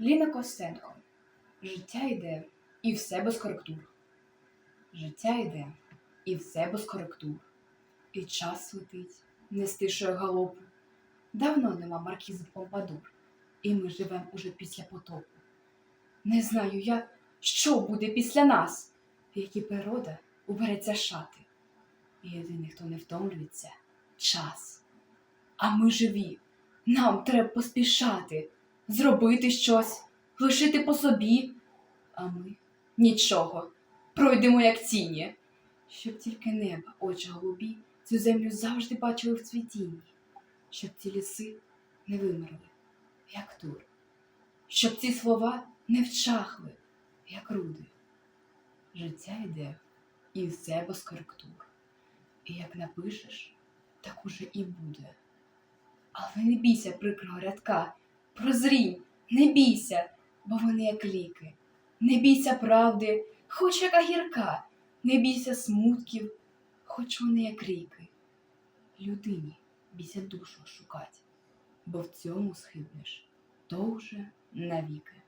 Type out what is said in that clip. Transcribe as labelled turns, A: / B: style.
A: Ліна Костенко. Життя йде і все без коректур. Життя йде і все без коректур. І час летить, не стишує галопу. Давно нема маркізи Помпадур, і ми живем уже після потопу. Не знаю я, що буде після нас, які природа убереться шати. І єдиний, хто не втомлюється час. А ми живі, нам треба поспішати, зробити щось, лишити по собі. А ми нічого, пройдемо як тіні, щоб тільки неба, очі голубі, цю землю завжди бачили в цвітінні, щоб ці ліси не вимерли, як тур, щоб ці слова не вчахли, як руди. Життя йде і все без коректур. І як напишеш, так уже і буде. Але не бійся прикрого рядка, прозрінь, не бійся, бо вони як ліки. Не бійся правди, хоч яка гірка, не бійся смутків, хоч вони як ріки. Людині бійся душу шукать, бо в цьому схибнеш то навіки.